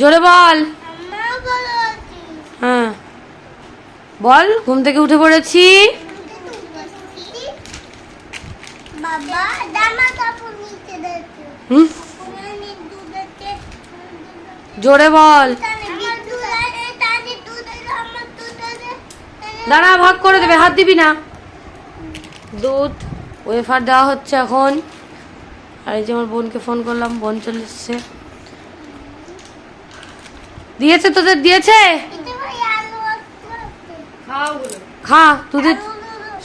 জোরে বল। হ্যাঁ। বল ঘুম থেকে উঠে পড়েছি। জোরে বল। দাঁড়া ভাগ করে দেবে হাত দিবি না। দুধ ওয়েফার দেওয়া হচ্ছে এখন। আর এই যে আমার বোনকে ফোন করলাম বোন চলে এসছে। দিয়েছে তোদের, দিয়েছে? খা দুধের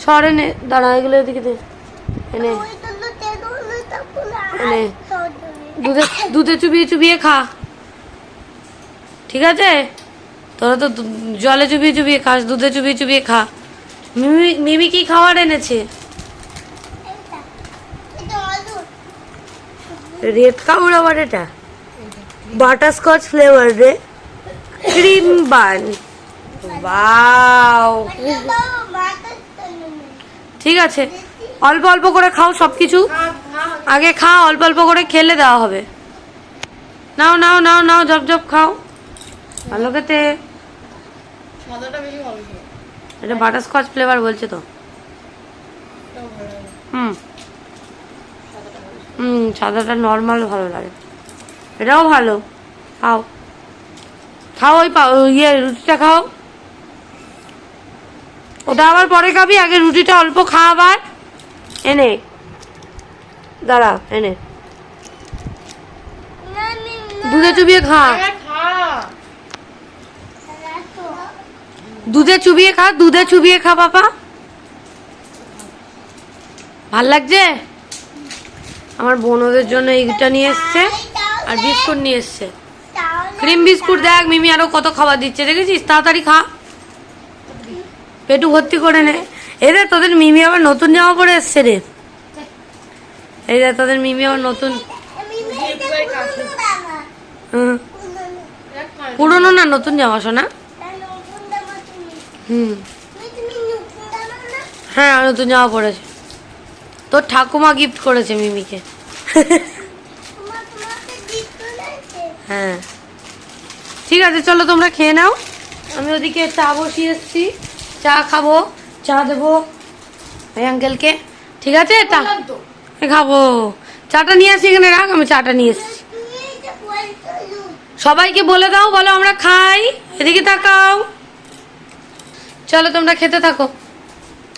সর এনে, দাঁড়া, এগুলো এদিকে দে, এনে। এনে। দুধে দুধে চুবিয়ে চুবিয়ে খা। ঠিক আছে? তোরা তো জলে চুবিয়ে চুবিয়ে খাস, দুধে চুবিয়ে চুবিয়ে খা। মিমি মিমি কি খাবার এনেছে? রেড কামড় আবার এটা? বাটারস্কচ ফ্লেভার রে। ক্রিম বান বাও ঠিক আছে। অল্প অল্প করে খাও সব কিছু আগে খাও অল্প অল্প করে খেলে দেওয়া হবে। নাও নাও নাও নাও জব জব খাও। ভালো খেতে। এটা বাটারস্কচ ফ্লেভার বলছে তো। হুম। হুম সাদাটা নর্মাল ভালো লাগে। এটাও ভালো। খাও। খাও ওই ইয়ে রুটিটা খাও। ওটা আবার পরে খাবি, আগে রুটিটা অল্প খা আবার। এনে, দাঁড়া, এনে। দুধে চুবিয়ে খা। দুধে চুবিয়ে খা, দুধে চুবিয়ে খা, বাবা। ভালো লাগছে? আমার বোনদের জন্য এইটা নিয়ে এসছে, আর বিস্কুট নিয়ে এসছে। ক্রিম বিস্কুট দেখ মিমি আরও কত খাবার দিচ্ছে দেখেছিস? তাড়াতাড়ি খা। পেটু ভর্তি করে নে। এই রে তোদের মিমি আবার নতুন জামা পরে এসছে রে। এই রে তোদের মিমি আবার নতুন। পুরনো না নতুন জামা শোনা হুম। হ্যাঁ নতুন জামা পরেছে। তোর ঠাকুমা গিফট করেছে মিমিকে। হ্যাঁ। ঠিক আছে চলো তোমরা খেয়ে নাও। আমি ওদিকে চা বসিয়ে এসছি। চা খাব চা দেবো এই আঙ্কেলকে ঠিক আছে তো খাব। চাটা নিয়ে আসি এখানে রাখ আমি চাটা নিয়ে এসছি। সবাইকে বলে দাও বলো আমরা খাই। এদিকে তাকাও। চলো তোমরা খেতে থাকো।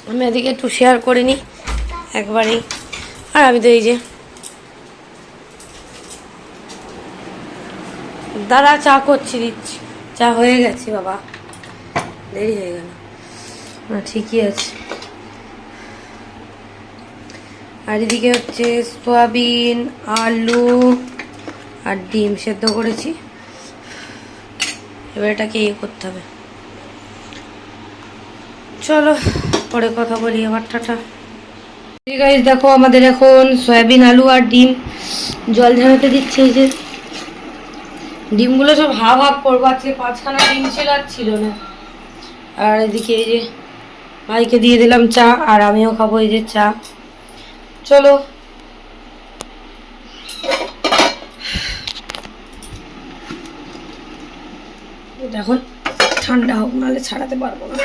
আমি এদিকে একটু শেয়ার করে নিই একবারেই। আর আমি তো এই যে দাদা চা করছি, দিচ্ছি। চা হয়ে গেছে, বাবা। দেরি হয়ে গেল। না ঠিকই আছে। আর এদিকে হচ্ছে সয়াবিন, আলু আর ডিম সেদ্ধ করেছি। এবার এটাকে ইয়ে করতে হবে। চলো, পরে কথা বলি আবার, টাটা। গাইজ দেখো আমাদের এখন সয়াবিন, আলু আর ডিম। জল ঝাড়াতে দিচ্ছে এই যে। ডিমগুলো সব হাফ হাফ করব। আজকে পাঁচখানা ডিম ছিল আর ছিল না। আর এদিকে এই যে ভাইকে দিয়ে দিলাম চা, আর আমিও খাব এই যে চা। চলো। এখন ঠান্ডা হোক, নাহলে ছাড়াতে পারব না।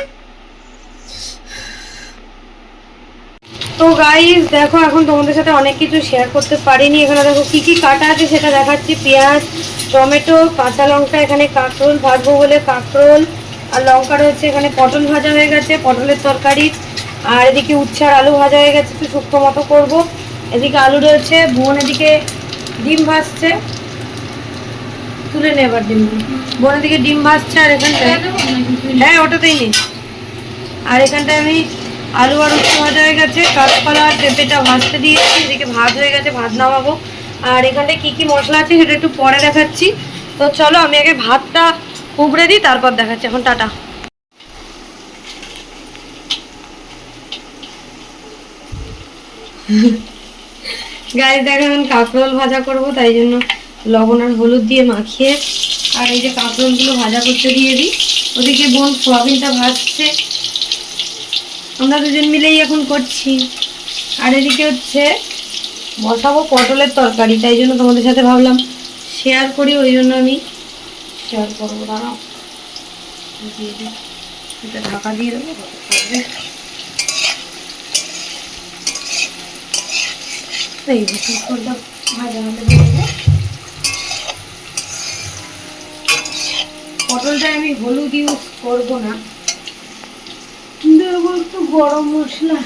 তো গাইস দেখো, এখন তোমাদের সাথে অনেক কিছু শেয়ার করতে পারিনি। এখানে দেখো, কি কি কাটা আছে সেটা দেখাচ্ছি। পেঁয়াজ টমেটো কাঁচা লঙ্কা এখানে কাঁকরোল ভাজবো বলে কাঁকরোল। আর লঙ্কা রয়েছে এখানে পটল ভাজা হয়ে গেছে পটলের তরকারি। আর এদিকে উচ্ছে আর আলু ভাজা হয়ে গেছে একটু শুক্তো মতো করব। এদিকে আলু রয়েছে বোন এদিকে ডিম ভাজছে। তুলে নে এবার ডিম। বোন এদিকে ডিম ভাজছে আর এখানটায় হ্যাঁ ওটাতেই নে। আর এখানটায় আমি আলু আর উচ্ছে ভাজা হয়ে গেছে কাঁচকলা আর পেঁপেটা ভাজতে দিয়েছি। এদিকে ভাত হয়ে গেছে ভাত নামাবো। আর এখানটায় কি কি মশলা আছে সেটা একটু পরে দেখাচ্ছি। তো চলো, আমি আগে ভাতটা উবড়ে দিই, তারপর দেখাচ্ছি। এখন টাটা। গায়ে দেখো, এখন কাঁকরোল ভাজা করব, তাই জন্য লবণ আর হলুদ দিয়ে মাখিয়ে আর এই যে কাঁকরোলগুলো ভাজা করতে দিয়ে দিই। ওদিকে বোন সোয়াবিনটা ভাজছে। আমরা দুজন মিলেই এখন করছি। আর এদিকে হচ্ছে বসাবো পটলের তরকারি, তাই জন্য তোমাদের সাথে ভাবলাম শেয়ার করি, ওই জন্য আমি শেয়ার করব, দাঁড়াও। এটা ঢাকা দিয়ে দেবো। পটলটা আমি হলুদ ইউজ করব না। দেবো একটু গরম মশলা।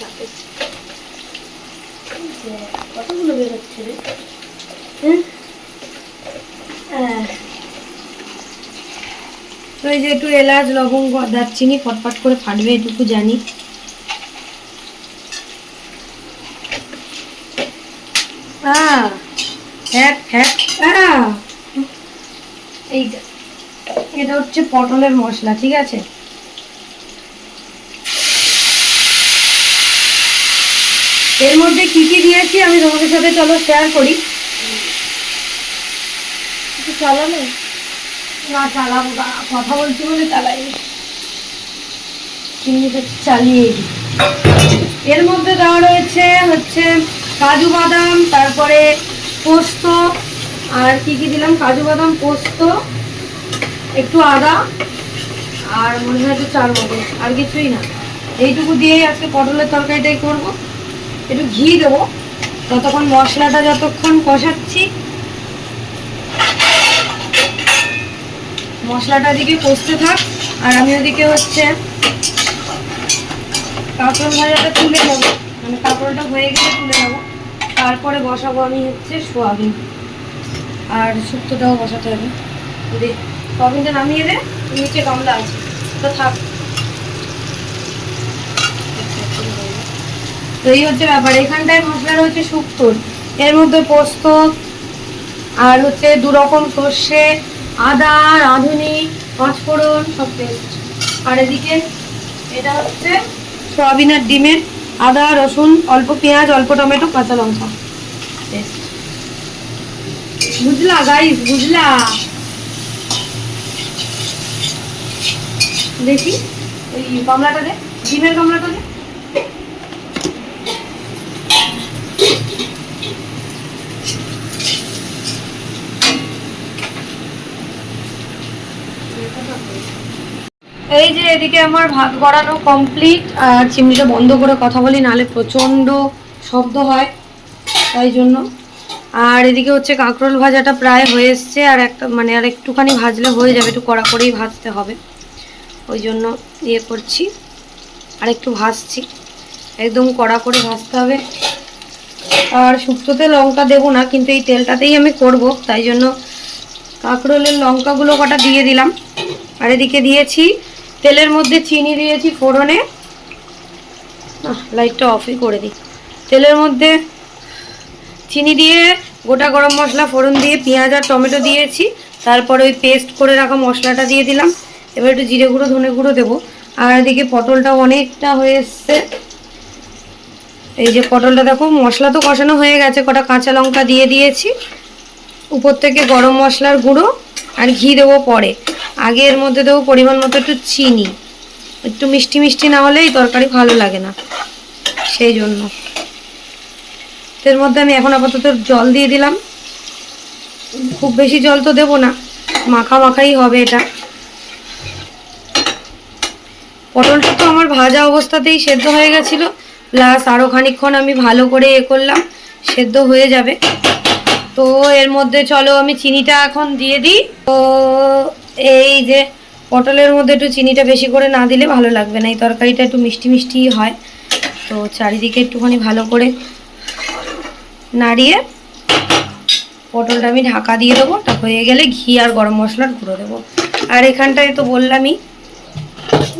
সাথে কতগুলো রে? আহ। তো এই যে একটু এলাচ, লবঙ্গ দারচিনি ফটফট করে ফাটবে, এটুকু জানি। ফ্যাট আহ। এইটা এটা হচ্ছে পটলের মশলা, ঠিক আছে এর মধ্যে কি কি দিয়েছি আমি তোমাদের সাথে চলো শেয়ার করি। চালানো না চালাবো কথা বলছি বলে চালাই। চালিয়ে এর মধ্যে দেওয়া রয়েছে হচ্ছে কাজু বাদাম তারপরে পোস্ত আর কি কি দিলাম? কাজু বাদাম পোস্ত একটু আদা আর মনে হয় একটু চার মগজ আর কিছুই না। এইটুকু দিয়েই আজকে পটলের তরকারিটাই করব। একটু ঘি দেবো। ততক্ষণ মশলাটা যতক্ষণ কষাচ্ছি, মশলাটা দিকে কষতে থাক। আর আমি ওদিকে হচ্ছে কাঁকরোল ভাজাটা তুলে নেব। মানে কাঁকরোলটা হয়ে গেলে তুলে নেব। তারপরে বসাবো আমি হচ্ছে সোয়াবিন। আর শুক্তোটাও বসাতে হবে। দে, সোয়াবিনটা নামিয়ে দে, নিচে গামলা আছে। তো থাক। তো এই হচ্ছে ব্যাপার। এখানটায় মশলা হচ্ছে শুক্তোর এর মধ্যে পোস্ত আর হচ্ছে দু রকম সর্ষে, আদা, রাঁধুনি, পাঁচফোড়ন, সব পেস্ট আর এদিকে এটা হচ্ছে সয়াবিন আর ডিমের আদা, রসুন, অল্প পেঁয়াজ, অল্প টমেটো, কাঁচা লঙ্কা। বুঝলা গাইস বুঝলা? দেখি। ওই গামলাটা দে, ডিমের গামলাটা দে। এই যে এদিকে আমার ভাত গড়ানো কমপ্লিট আর চিমনিটা বন্ধ করে কথা বলি নালে প্রচণ্ড শব্দ হয়, তাই জন্য। আর এদিকে হচ্ছে কাঁকরোল ভাজাটা প্রায় হয়ে এসছে, আর একটা মানে আর একটুখানি ভাজলে হয়ে যাবে, একটু কড়া করেই ভাজতে হবে। ওই জন্য ইয়ে করছি, আর একটু ভাজছি, একদম কড়া করে ভাজতে হবে। আর শুক্তোতে লঙ্কা দেবো না, কিন্তু এই তেলটাতেই আমি করব, তাই জন্য কাঁকরোলের লঙ্কাগুলো কটা দিয়ে দিলাম। আর এদিকে দিয়েছি তেলের মধ্যে চিনি দিয়েছি ফোড়নে। লাইটটা অফই করে দিই। তেলের মধ্যে চিনি দিয়ে গোটা গরম মশলা, ফোড়ন দিয়ে, পেঁয়াজ আর টমেটো দিয়েছি। তারপরে ওই পেস্ট করে রাখা মশলাটা দিয়ে দিলাম। এবার একটু জিরে গুঁড়ো, ধনে গুঁড়ো দেবো। আর এদিকে পটলটা অনেকটা হয়ে এসছে। এই যে পটলটা দেখো, মশলা তো কষানো হয়ে গেছে, কটা কাঁচা লঙ্কা দিয়ে দিয়েছি। উপর থেকে গরম মশলার গুঁড়ো আর ঘি দেবো পরে। আগে এর মধ্যে দেবো পরিমাণ মতো একটু চিনি। একটু মিষ্টি মিষ্টি না হলে এই তরকারি ভালো লাগে না, সেই জন্য। এর মধ্যে আমি এখন আপাতত জল দিয়ে দিলাম। খুব বেশি জল তো দেবো না, মাখা মাখাই হবে এটা। পটলটা তো আমার ভাজা অবস্থাতেই সেদ্ধ হয়ে গেছিল, প্লাস আরও খানিকক্ষণ আমি ভালো করে এ করলাম, সেদ্ধ হয়ে যাবে। তো এর মধ্যে চলো আমি চিনিটা এখন দিয়ে দিই। তো এই যে পটলের মধ্যে একটু চিনিটা বেশি করে না দিলে ভালো লাগবে না। এই তরকারিটা একটু মিষ্টি মিষ্টি হয়। তো চারিদিকে একটুখানি ভালো করে নাড়িয়ে পটলটা আমি ঢাকা দিয়ে দেবো। তা হয়ে গেলে ঘি আর গরম মশলার গুঁড়ো দেবো। আর এখানটায় তো বললামই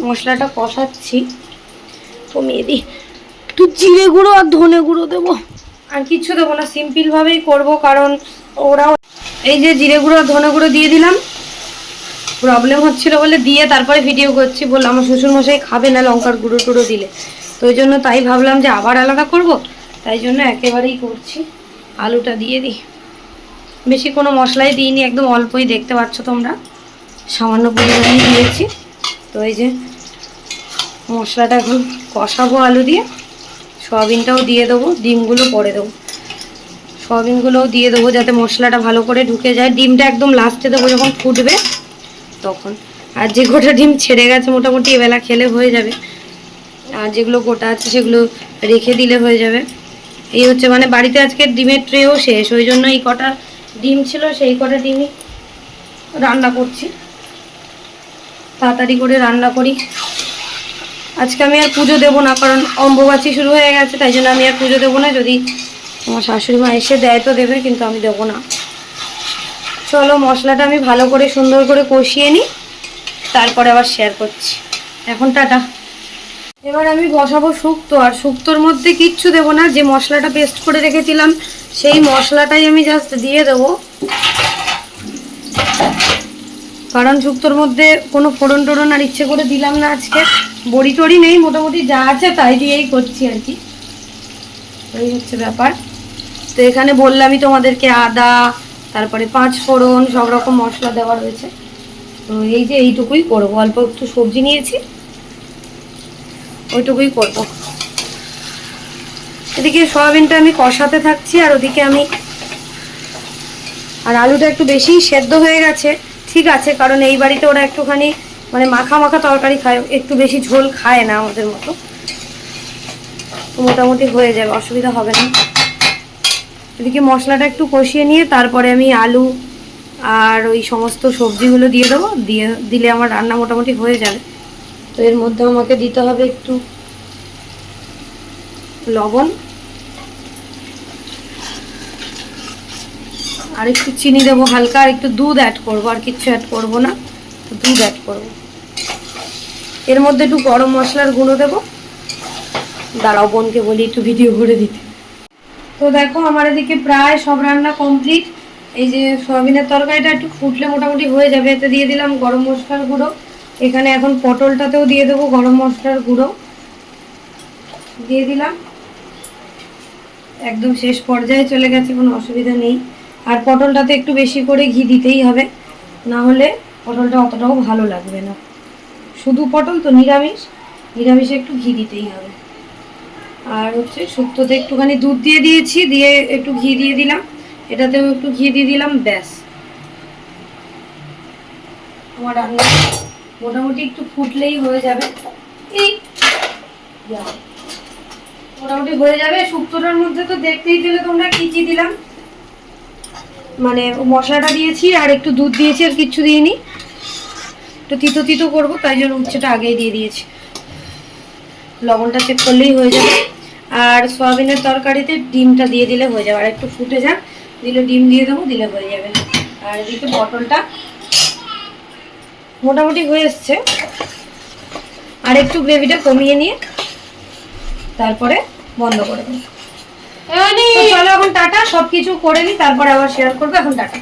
মশলাটা কষাচ্ছি। কমিয়ে দিই। একটু জিরে গুঁড়ো আর ধনে গুঁড়ো দেবো। আর কিচ্ছু দেবো না সিম্পলভাবেই করব, কারণ ওরাও এই যে জিরে গুঁড়ো, ধনে গুঁড়ো দিয়ে দিলাম। প্রবলেম হচ্ছিল বলে দিয়ে তারপরে ভিডিও করছি বললাম আমার শ্বশুরমশাই খাবে না লঙ্কার গুঁড়ো টুড়ো দিলে। তো ওই জন্য তাই ভাবলাম যে আবার আলাদা করব, তাই জন্য একেবারেই করছি। আলুটা দিয়ে দিই। বেশি কোনো মশলাই দিইনি, একদম অল্পই, দেখতে পাচ্ছ তোমরা। সামান্য পরিমাণেই দিয়েছি। তো এই যে মশলাটা এখন কষাবো আলু দিয়ে। সয়াবিনটাও দিয়ে দেবো, ডিমগুলো পরে দেবো। সয়াবিনগুলোও দিয়ে দেবো যাতে মশলাটা ভালো করে ঢুকে যায়। ডিমটা একদম লাস্টে দেবো যখন ফুটবে, তখন। আর যে গোটা ডিম ছেড়ে গেছে, মোটামুটি এবেলা খেলে হয়ে যাবে। আর যেগুলো গোটা আছে, সেগুলো রেখে দিলে হয়ে যাবে। এই হচ্ছে মানে বাড়িতে আজকে ডিমের ট্রেও শেষ। ওই জন্য এই কটা ডিম ছিল, সেই কটা ডিমই রান্না করছি। তাড়াতাড়ি করে রান্না করি। আজকে আমি আর পুজো দেবো না, কারণ অম্বুবাচী শুরু হয়ে গেছে, তাই জন্য আমি আর পুজো দেবো না। যদি আমার শাশুড়ি মা এসে দেয় তো দেবে, কিন্তু আমি দেবো না। চলো, মশলাটা আমি ভালো করে সুন্দর করে কষিয়ে নিই, তারপরে আবার শেয়ার করছি। এখন টাটা। এবার আমি বসাবো শুক্তো, আর শুক্তোর মধ্যে কিচ্ছু দেবো না, যে মশলাটা পেস্ট করে রেখেছিলাম, সেই মশলাটাই আমি জাস্ট দিয়ে দেবো। কারণ শুক্তোর মধ্যে কোনো ফোড়ন টোড়ন আর ইচ্ছে করে দিলাম না আজকে। বড়ি টড়ি নেই, মোটামুটি যা আছে তাই দিয়েই করছি আর কি। এই হচ্ছে ব্যাপার। তো এখানে বললামই তোমাদেরকে আদা, তারপরে পাঁচ ফোড়ন, সব রকম মশলা দেওয়া রয়েছে। তো এই যে এইটুকুই করব। অল্প একটু সবজি নিয়েছি, ওইটুকুই করব। এদিকে সয়াবিনটা আমি কষাতে থাকছি, আর ওদিকে আমি আর আলুটা একটু বেশি সেদ্ধ হয়ে গেছে। ঠিক আছে, কারণ এই বাড়িতে ওরা একটুখানি মানে মাখা মাখা তরকারি খায়, একটু বেশি ঝোল খায় না আমাদের মতো। মোটামুটি হয়ে যাবে, অসুবিধা হবে না। এদিকে মশলাটা একটু কষিয়ে নিয়ে তারপরে আমি আলু আর ওই সমস্ত সবজিগুলো দিয়ে দেবো, দিয়ে দিলে আমার রান্না মোটামুটি হয়ে যাবে। তো এর মধ্যে আমাকে দিতে হবে একটু লবণ। আর একটু চিনি দেবো হালকা, আর একটু দুধ অ্যাড করব, আর কিচ্ছু অ্যাড করব না দুধ অ্যাড করব। এর মধ্যে একটু গরম মশলার গুঁড়ো দেবো। দাঁড়াও, বোনকে বলি একটু ভিডিও করে দিতে। তো দেখো, আমার এদিকে প্রায় সব রান্না কমপ্লিট এই যে সয়াবিনের তরকারিটা একটু ফুটলে মোটামুটি হয়ে যাবে, এতে দিয়ে দিলাম গরম মশলার গুঁড়ো। এখানে এখন পটলটাতেও দিয়ে দেবো গরম মশলার গুঁড়ো। দিয়ে দিলাম। একদম শেষ পর্যায়ে চলে গেছে, কোনো অসুবিধা নেই। আর পটলটাতে একটু বেশি করে ঘি দিতেই হবে। না হলে পটলটা অতটাও ভালো লাগবে না। শুধু পটল তো নিরামিষ। নিরামিষে একটু ঘি দিতেই হবে। আর হচ্ছে শুক্তোতে একটুখানি দুধ দিয়ে দিয়েছি, দিয়ে একটু ঘি দিয়ে দিলাম। এটাতেও একটু ঘি দিয়ে দিলাম, ব্যাস। আমার রান্না মোটামুটি একটু ফুটলেই হয়ে যাবে। এই মোটামুটি হয়ে যাবে। শুক্তোটার মধ্যে তো দেখতেই পেলে তোমরা কি কি দিলাম। মানে মশলাটা দিয়েছি আর একটু দুধ দিয়েছি আর কিচ্ছু দিইনি। একটু তিতো তিতো করব, তাই জন্য উচ্ছেটা আগেই দিয়ে দিয়েছি। লবণটা চেক করলেই হয়ে যাবে। আর সয়াবিনের তরকারিতে ডিমটা দিয়ে দিলে হয়ে যাবে। আর একটু ফুটে যাক, দিলে ডিম দিয়ে দেবো, দিলে হয়ে যাবে। আর এদিকে পটলটা মোটামুটি হয়ে এসছে। আর একটু গ্রেভিটা কমিয়ে নিয়ে তারপরে বন্ধ করে দেবো। চলো এখন টাটা সব কিছু করে নিই তারপরে আবার শেয়ার করব এখন টাটা।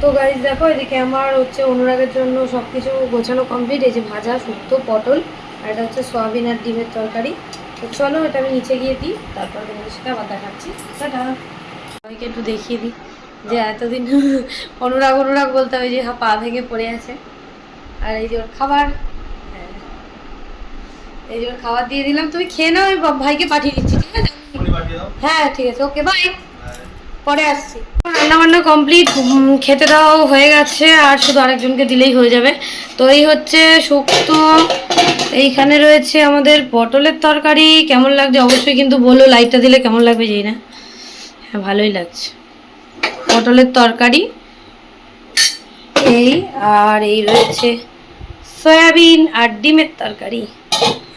তো গাইজ দেখো এদিকে আমার হচ্ছে অনুরাগের জন্য সব কিছু গোছানো কমপ্লিট এই যে ভাজা শুক্তো পটল আর এটা হচ্ছে সয়াবিন আর ডিমের তরকারি। তো চলো এটা আমি নিচে গিয়ে দিই তারপর তোমাদের সাথে আবার দেখাচ্ছি সবাইকে একটু দেখিয়ে দিই যে এতদিন অনুরাগ অনুরাগ বলতে হবে যে হা পা ভেঙে পড়ে আছে। আর এই যে ওর খাবার হ্যাঁ। এই যে ওর খাবার দিয়ে দিলাম তুমি খেয়ে নাও আমি ভাইকে পাঠিয়ে দিচ্ছি ঠিক আছে? হ্যাঁ ঠিক আছে ওকে বাই পরে আসছি। রান্না বান্না কমপ্লিট খেতে দাও হয়ে গেছে আর শুধু আরেকজনকে দিলেই হয়ে যাবে। তো এই হচ্ছে শুক্তো এইখানে রয়েছে আমাদের পটলের তরকারি। কেমন লাগছে অবশ্যই কিন্তু বলো লাইটটা দিলে কেমন লাগবে যেই না। হ্যাঁ ভালোই লাগছে। পটলের তরকারি। এই আর এই রয়েছে সয়াবিন আর ডিমের তরকারি।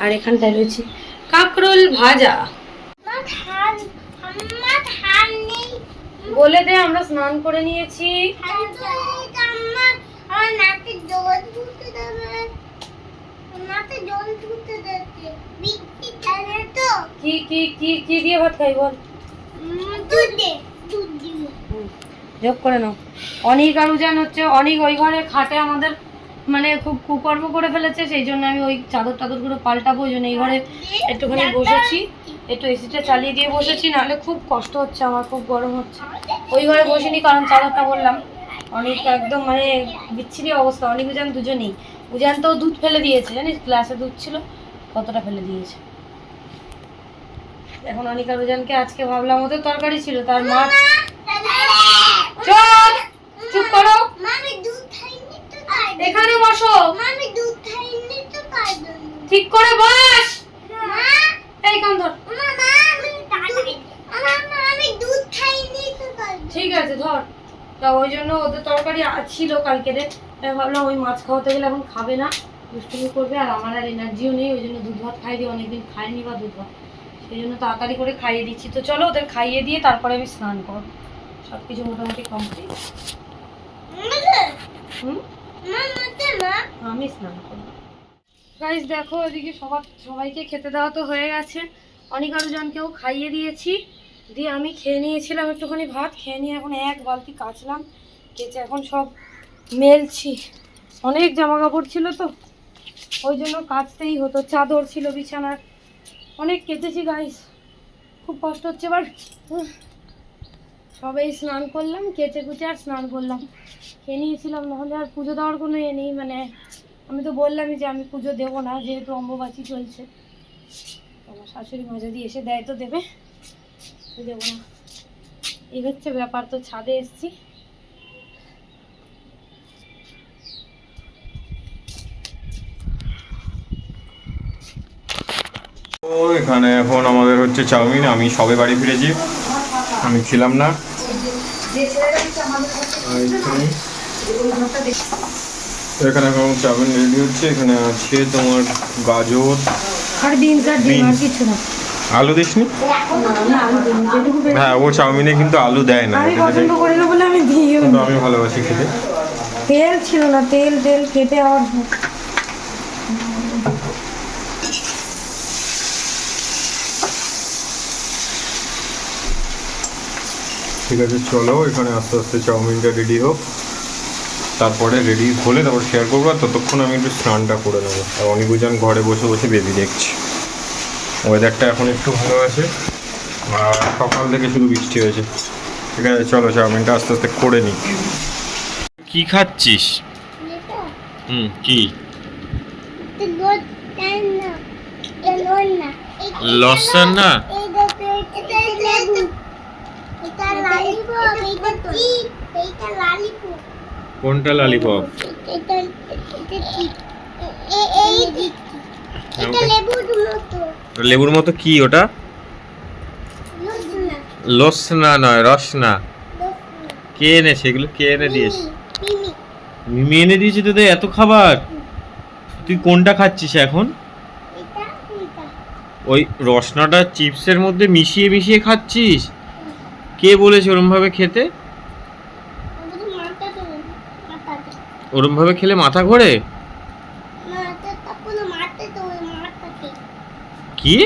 আর এখানটায় রয়েছে কাঁকরোল ভাজা। বলে দে আমরা স্নান করে নিয়েছি। কি কি কি কি দিয়ে ভাত খাই বল? যোগ করে নাও। অনেক আর উজান হচ্ছে অনেক ওই ঘরে খাটে আমাদের মানে খুব কুকর্ম করে ফেলেছে, সেই জন্য আমি ওই চাদর টাদরগুলো পাল্টাবো, ওই জন্য এই ঘরে একটুখানি বসেছি। একটু এসিটা চালিয়ে দিয়ে বসেছি, নাহলে খুব কষ্ট হচ্ছে, আমার খুব গরম হচ্ছে। ওই ঘরে বসিনি, কারণ চাদরটা বললাম। অনেক একদম মানে বিচ্ছিরি অবস্থা, অনেক উজান দুজনেই। উজান তো দুধ ফেলে দিয়েছে, জানিস? গ্লাসে দুধ ছিল, কতটা ফেলে দিয়েছে। এখন অনিকা রোজানকে আজকে ভাবলাম, ওদের তরকারি ছিল, তার মাছ। চুপ করো মামি দুধ খাইনি তো তাই এখানে বসো। মামি দুধ খাইনি তো তাই ঠিক করে বস। মা এই কান ধর। মা আমি মা আমি দুধ খাইনি তো তাই। ঠিক আছে ধর। তা ওই জন্য ওদের তরকারি ছিল কালকে তাই ভাবলাম ওই মাছ খাওয়াতে গেলে এখন খাবে না। দুষ্টুমি করবে আর আমার আর এনার্জিও নেই ওই জন্য দুধ ভাত খাই দিই অনেকদিন খাইনি বা দুধ ভাত। সেই জন্য তাড়াতাড়ি করে খাইয়ে দিচ্ছি। তো চলো ওদের খাইয়ে দিয়ে তারপরে আমি স্নান করব। সব কিছু মোটামুটি কমপ্লিট হুম? মা মা আমি স্নান করব দেখো ওদিকে সবার সবাইকে খেতে দেওয়া তো হয়ে গেছে। অনেক আরোজনকেও খাইয়ে দিয়েছি। দিয়ে আমি খেয়ে নিয়েছিলাম একটুখানি ভাত, খেয়ে নিয়ে এখন এক বালতি কাচলাম। কেচে এখন সব মেলছি। অনেক জামা কাপড় ছিল তো, ওই জন্য কাচতেই হতো। চাদর ছিল বিছানার। অনেক কেচেছি গাইস খুব কষ্ট হচ্ছে এবার সবাই স্নান করলাম, কেচে কুচে আর স্নান করলাম। খেয়ে নিয়েছিলাম, নাহলে আর পুজো দেওয়ার কোনো এ নেই মানে আমি তো বললামই যে আমি পুজো দেবো না, যেহেতু অম্বুবাচী চলছে। আমার শাশুড়ি মা যদি এসে দেয় তো দেবে দেবো না। এই হচ্ছে ব্যাপার, তো ছাদে এসছি। এখানে এখন আমাদের হচ্ছে চাউমিন, আমি সবে বাড়ি ফিরেছি। আমি ছিলাম না। এখানে- এখন চাউমিন রেডি হচ্ছে এখানে আছে তোমার গাজর আর বিনস আর ডিম আর কিছু না। আলু দিসনি? হ্যাঁ ও চাউমিনে কিন্তু আলু দেয় না আমি পছন্দ করি না বলে আমি না। আমি ভালোবাসি খেতে। তেল ছিল না তেল তেল খেতে আর ঠিক আছে চলো এখানে আস্তে আস্তে চাউমিনটা রেডি হোক। তারপরে রেডি হলে তারপর শেয়ার করব আর ততক্ষণ আমি একটু স্নানটা করে নেব। আর অনিকুজান ঘরে বসে বসে বেবি দেখছি। ওয়েদারটা এখন একটু ভালো আছে। আর সকাল থেকে শুধু বৃষ্টি হয়েছে। ঠিক আছে চলো চাউমিনটা আস্তে আস্তে করে নিই। কি খাচ্ছিস? হুম কি? লসন। না এটা লেবু এটা লালিপপ এটা কি? এটা লালিপপ। কোনটা লালিপপ? এটা এটা কি? এই এটা লেবুর মতো। লেবুর মতো কি ওটা? লসনা নয় রসনা। কে এনেছে এগুলো কে এনে দিয়েছে? মিমি। এনে দিয়েছে তোদের এত খাবার? তুই কোনটা খাচ্ছিস এখন? ওই রসনাটা চিপসের মধ্যে মিশিয়ে মিশিয়ে খাচ্ছিস? কে বলেছে ওরমভাবে খেতে? ওরমভাবে খেলে মাথা ঘোরে? কি?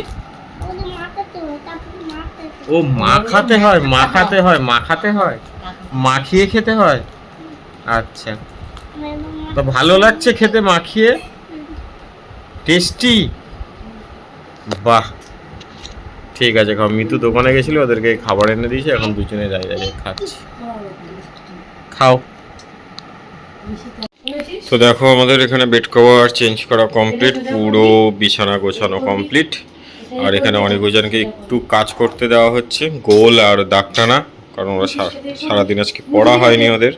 ও মাখাতে হয় মাখাতে হয় মাখাতে হয়? মাখিয়ে খেতে হয়? আচ্ছা। তো ভালো লাগছে খেতে মাখিয়ে? টেস্টি? বাহ। ঠিক আছে, খাও। মিতু দোকানে গেছিল, ওদেরকে খাবার এনে দিয়েছে, এখন দুজনে যাই যাই খাচ্ছি। খাও। তো দেখো, আমাদের এখানে বেড কভার চেঞ্জ করা কমপ্লিট পুরো বিছানা গোছানো কমপ্লিট আর এখানে অনেকজনকে একটু কাজ করতে দেওয়া হচ্ছে, গোল আর দাগ টানা কারণ ওরা সারা- সারাদিন আজকে পড়া হয়নি ওদের।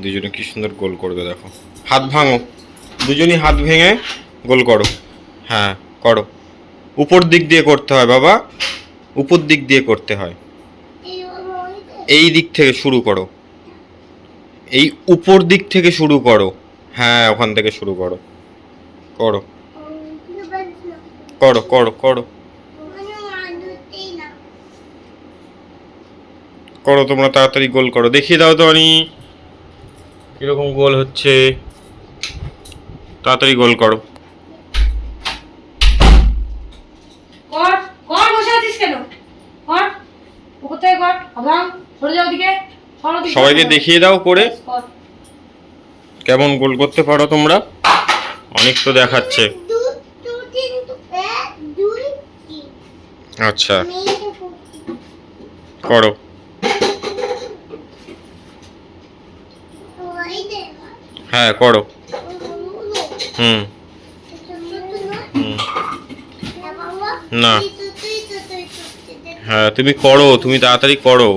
দুজনে কি সুন্দর গোল করবে, দেখো। হাত ভাঙো। দুজনই হাত ভেঙে গোল করো। হ্যাঁ করো। উপর দিক দিয়ে করতে হয় বাবা। উপর দিক দিয়ে করতে হয়। এই দিক থেকে শুরু করো। এই উপর দিক থেকে শুরু করো। হ্যাঁ ওখান থেকে শুরু করো। করো। করো করো করো। করো তোমরা তাড়াতাড়ি গোল করো। দেখিয়ে দাও তো আমি কীরকম গোল হচ্ছে। তাড়াতাড়ি গোল করো। কর কর বসে আছিস কেন? কর উপর থেকে কর আব্রাম সরে যাও ওদিকে সবাইকে দেখিয়ে দাও করে। কেমন গোল করতে পারো তোমরা? অনেক তো দেখাচ্ছে। আচ্ছা। করো। হ্যাঁ করো। হুম ছোট ছোট না। হ্যাঁ তুমি করো, তুমি তাড়াতাড়ি করো।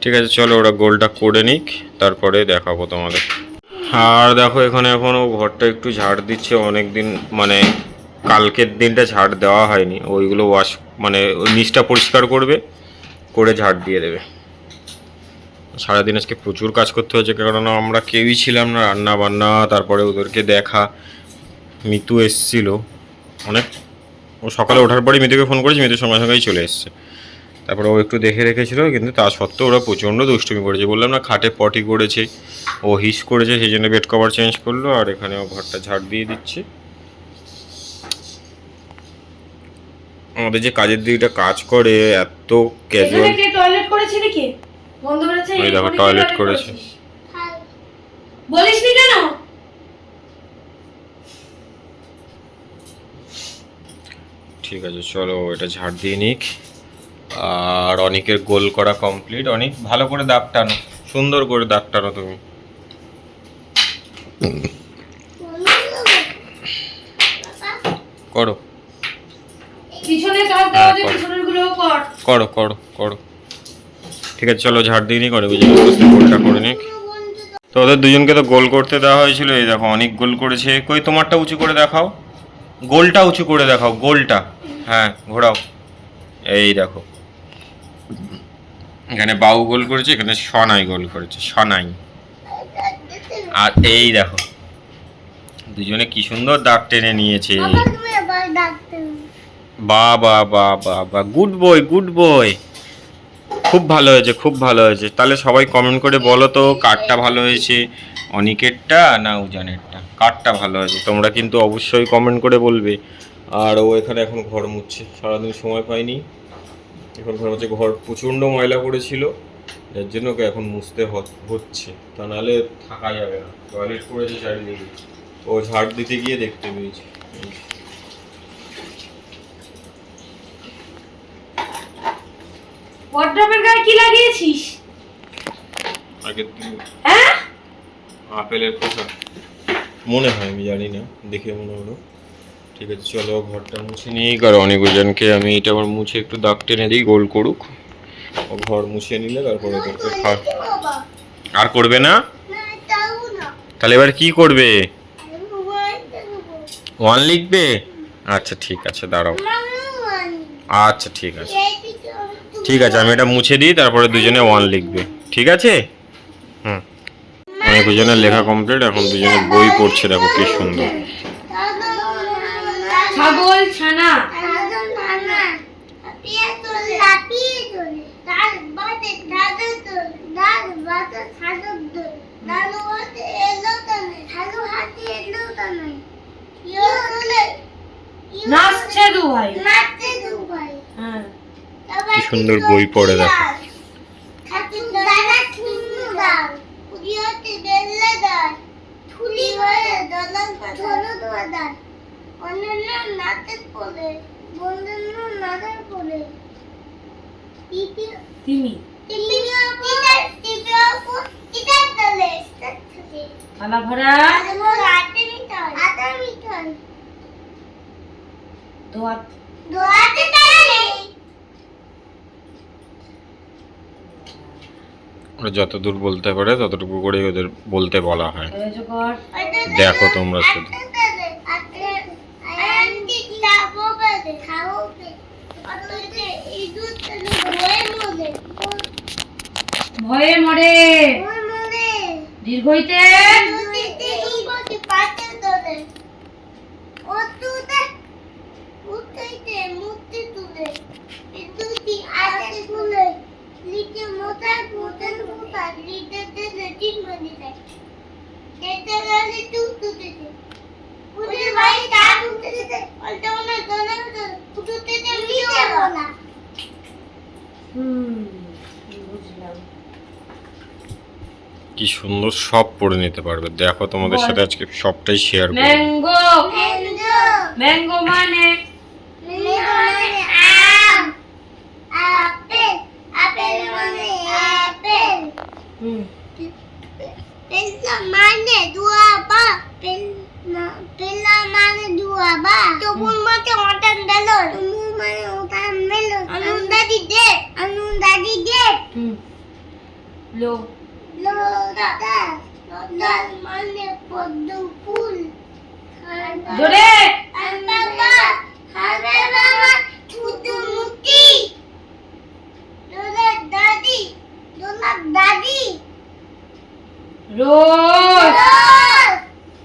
ঠিক আছে, চলো ওরা গোলটা করে নিক, তারপরে দেখাবো তোমাদের। আর দেখো, এখানে এখনও ঘরটা একটু ঝাড় দিচ্ছে অনেক দিন মানে কালকের দিনটা ঝাড় দেওয়া হয়নি। ওইগুলো ওয়াশ মানে ওই নিচটা পরিষ্কার করবে, করে ঝাড় দিয়ে দেবে। সারাদিন আজকে প্রচুর কাজ করতে হয়েছে কারণ আমরা কেউই ছিলাম না রান্না বান্না তারপরে ওদেরকে দেখা। মিতু এসছিল। অনেক ও সকালে ওঠার পরেই মিতুকে ফোন করেছি মিতুর সঙ্গে সঙ্গেই চলে এসছে। তারপরে ও একটু দেখে রেখেছিল কিন্তু তা সত্ত্বেও ওরা প্রচণ্ড দুষ্টুমি করেছে। বললাম না খাটে পটি করেছে ও হিস করেছে সেই জন্য বেড কভার চেঞ্জ করল আর এখানে ও ঘরটা ঝাড় দিয়ে দিচ্ছে। আমাদের যে কাজের দিকটা কাজ করে এত ক্যাজুয়াল টয়লেট করেছে নাকি? বন্ধ করেছে ওই দেখো, toilet করেছে। করেছিস? বলিসনি কেন? ঠিক আছে চলো এটা ঝাড় দিয়ে নিক। আর অনেকের গোল করা কমপ্লিট অনেক ভালো করে দাগ টানো। সুন্দর করে দাগ টানো তুমি। করো। পিছনে দেওয়া হ্যাঁ, যে পিছনের গুলোও কর। করো করো করো। ঠিক আছে চলো ঝাড় দিয়ে নিক বুঝে গোলটা করে নিক। তো ওদের দুজনকে তো গোল করতে দেওয়া হয়েছিল এই দেখো অনেক গোল করেছে। কই তোমারটা উঁচু করে দেখাও। গোলটা উঁচু করে দেখাও গোলটা। হ্যাঁ ঘোরাও। এই দেখো। এখানে বাউ গোল করেছে এখানে সনাই গোল করেছে সনাই। আর এই দেখো দুজনে কি সুন্দর দাগ টেনে নিয়েছে। বা বা বা বা বা গুড বয় গুড বয়। খুব ভালো হয়েছে, খুব ভালো হয়েছে। তাহলে সবাই কমেন্ট করে বলো তো, কারটা ভালো হয়েছে? অনিকেরটা না উজানেরটা? কারটা ভালো হয়েছে? তোমরা কিন্তু অবশ্যই কমেন্ট করে বলবে। আর ও এখানে এখন ঘর মুছছে, সারাদিন সময় পাইনি এখন ঘর মুছছে ঘর প্রচণ্ড ময়লা করেছিল যার জন্য ওকে এখন মুছতে হচ্ছে। তা নাহলে থাকা যাবে না। টয়লেট করেছে চারিদিকে ও ঝাড় দিতে গিয়ে দেখতে পেয়েছে। ওয়ার্ড্রপের গায়ে কি লাগিয়েছিস? দিন হ্যাঁ? আপেলের খোসা। মনে হয় আমি জানি না। দেখে মনে হলো। ঠিক আছে চলো ঘরটা মুছে নিই। আর অনেক ওজনকে আমি এটা আবার মুছে একটু দাগ টেনে দিই গোল করুক। ও ঘর মুছে নিলে তারপরে ওদেরকে খাওয়া আর করবে না? না, তাও না। তাহলে এবার কি করবে। ওয়ান লিখবে? আচ্ছা ঠিক আছে দাঁড়াও। আচ্ছা ঠিক আছে। ঠিক আছে আমি এটা মুছে দিই তারপরে দুজনে ওয়ান লিখবে। ঠিক আছে? হুম। অনেক দুজনের লেখা কমপ্লিট এখন দুজনে বই পড়ছে দেখো কি সুন্দর। ছাগল ছানা দাদা, নানা, লাফিয়ে তোলে, লাফিয়ে তোলে। তার বাদে দাদা তোলে, দার বাদে সাধক তোলে। দাদু হাতে এলো টানে, সাধু হাতে এলো টানে। ইয়ো তোলে, ইয়ো নাচছে দু ভাই নাচছে দু ভাই। হ্যাঁ কি সুন্দর বই পড়ে দেখো। ওরা যত দূর বলতে পারে ততটুকু করেই ওদের বলতে বলা হয়। দেখো তোমরা শুধু। ভয়ে মরে। দীর্ঘইতে মুক্তি তুলে আতে তুলে কি সুন্দর সব পড়ে নিতে পারবে। দেখো তোমাদের সাথে আজকে সবটাই শেয়ার করব। ম্যাঙ্গো! ম্যাঙ্গো! ম্যাঙ্গো মানে? মানে আম। আপেল আপেল মানে আপেল হুম পেন্সা মানে দুয়া বা পেন বাবা তবুর মাকে মটন দিল তবুর মানে ওটা মেলো আনুন দাদি দে আনুন দাদি। দে হুম লো লো দাদা লাল মানে পদ্ম ফুল জোরে আর বাবা হারে বাবা ছুটু মুটি দোলা દાદી રોજ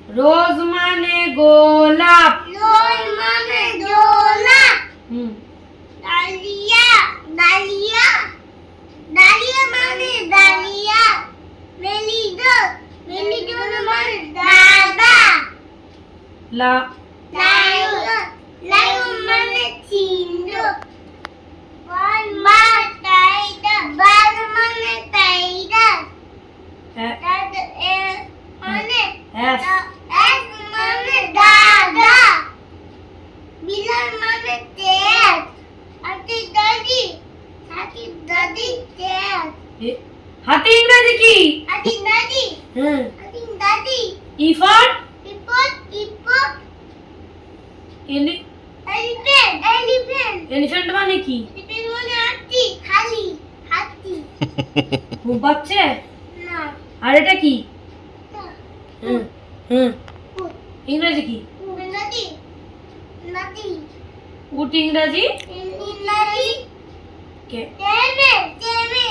રોજ માને ગોલાપ રોજ માને ગોલાપ દાલિયા દાલિયા દાલિયા માને દાલિયા મેલી દો મેલી દો માને દાદા લા લાયો લાયો માને ચીંડો চিন্ডো বল মা টাইডা বল মানে টাইডা এ- দাদা এ মানে এস এস মানে দাদা বিলাল মানে তেজ আটি দাদি আটি দাদি তেজ এ- হাতি ইংরেজি কি আটি দাদি হুম আটি দাদি ইফার রিপোর্ট রিপোর্ট এলি এলিফ্যান্ট এলিফ্যান্ট এলিফ্যান্ট মানে কি এলিফ্যান্ট মানে হাতি খালি হাতি ঘুম পাচ্ছে না আর এটা কি হুম হুম ইংরেজি কি নদী নদী উট ইংরেজি নদী কে টেনে টেনে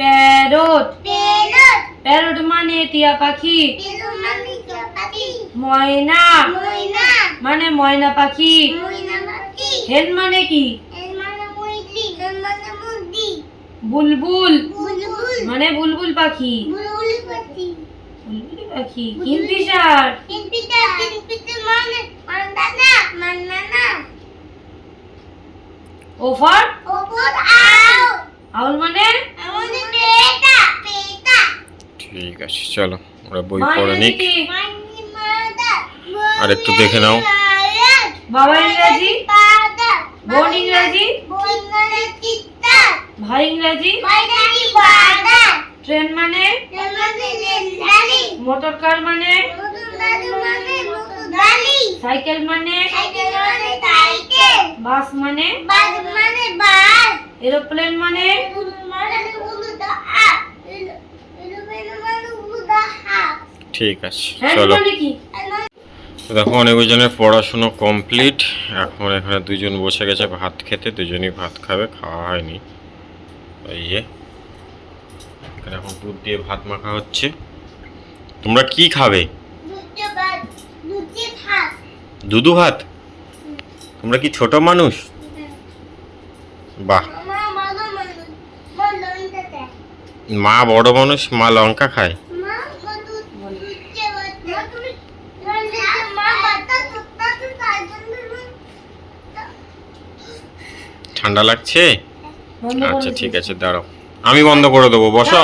প্যারট পেলট প্যারট মানে টিয়া পাখি পেলট মানে পাখি ময়না ময়না মানে ময়না পাখি ময়না পাখি হেন মানে কি? মানে মানে বুলবুল। বুলবুল। মানে বুলবুল পাখি। বুলবুলি পাখি। কিংফিশার কিনপিটা কিনপিটা মানে ওফার? আউল মানে? ঠিক আছে চলো ওরা বই পড়ে নিক আর একটু দেখে নাও। বাবা ইংরেজি? বোন ইংরেজি মানে? ভাই ইংরেজি ট্রেন মানে? মোটর কার মানে সাইকেল মানে? বাস মানে এরোপ্লেন মানে? ঠিক আছে হ্যান্ড চলো। দেখো অনেকজনের পড়াশুনো কমপ্লিট এখন এখানে দুজন বসে গেছে ভাত খেতে দুজনই ভাত খাবে খাওয়া হয়নি। এই যে এখানে এখন দুধ দিয়ে ভাত মাখা হচ্ছে। তোমরা কি খাবে? দুধু ভাত। তোমরা কি ছোট মানুষ? বাহ। মা বড় মানুষ মা লঙ্কা খায় মা কত দুটি বাদ মা তুমি লইতে মা বাতা সুত্তা তো সাইকেল ঠান্ডা লাগছে? আচ্ছা ঠিক আছে দাঁড়াও। আমি বন্ধ করে দেবো। বসো।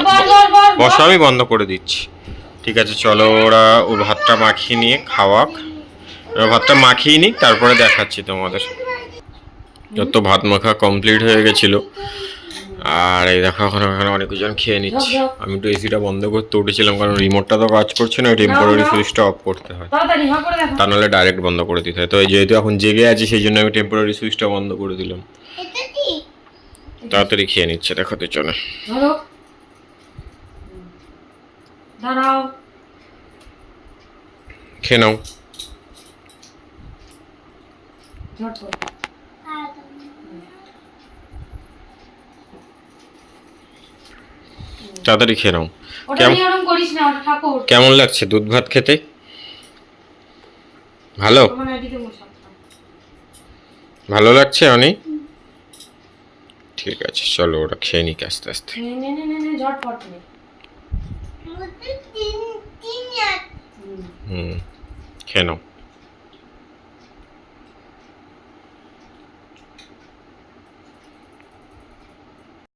বসো আমি বন্ধ করে দিচ্ছি। ঠিক আছে চলো ওরা ও ভাতটা মাখিয়ে নিয়ে খাওয়াক। এবার ভাতটা মাখিয়ে নিক তারপরে দেখাচ্ছি তোমাদের। যত ভাত মাখা কমপ্লিট হয়ে গেছিল। আর এই দেখো এখন এখানে অনেকজন খেয়ে নিচ্ছে। আমি একটু এসিটা বন্ধ করতে উঠেছিলাম কারণ রিমোটটা তো কাজ করছে না টেম্পোরারি। সুইচটা অফ করতে হয়। তাড়াতাড়ি হা করে দেখো। তা নাহলে ডাইরেক্ট বন্ধ করে দিতে হয়। তো এই যেহেতু এখন জেগে আছি সেই জন্য আমি টেম্পোরারি সুইচটা বন্ধ করে দিলাম। তাড়াতাড়ি খেয়ে নিচ্ছে দেখো তো চলে ধরো। দাঁড়াও। খেয়ে নাও। তাড়াতাড়ি খেয়ে নাও। কেমন- করিস না ঠাকুর। কেমন লাগছে? দুধ ভাত খেতে? ভালো? ভালো লাগছে অনেক? ঠিক আছে চলো ওরা খেয়ে নিক আস্তে আস্তে। নে নে নে নে নে ঝটপট নে। মুতে তিন তিন এক হুম। হুম খেয়ে নাও।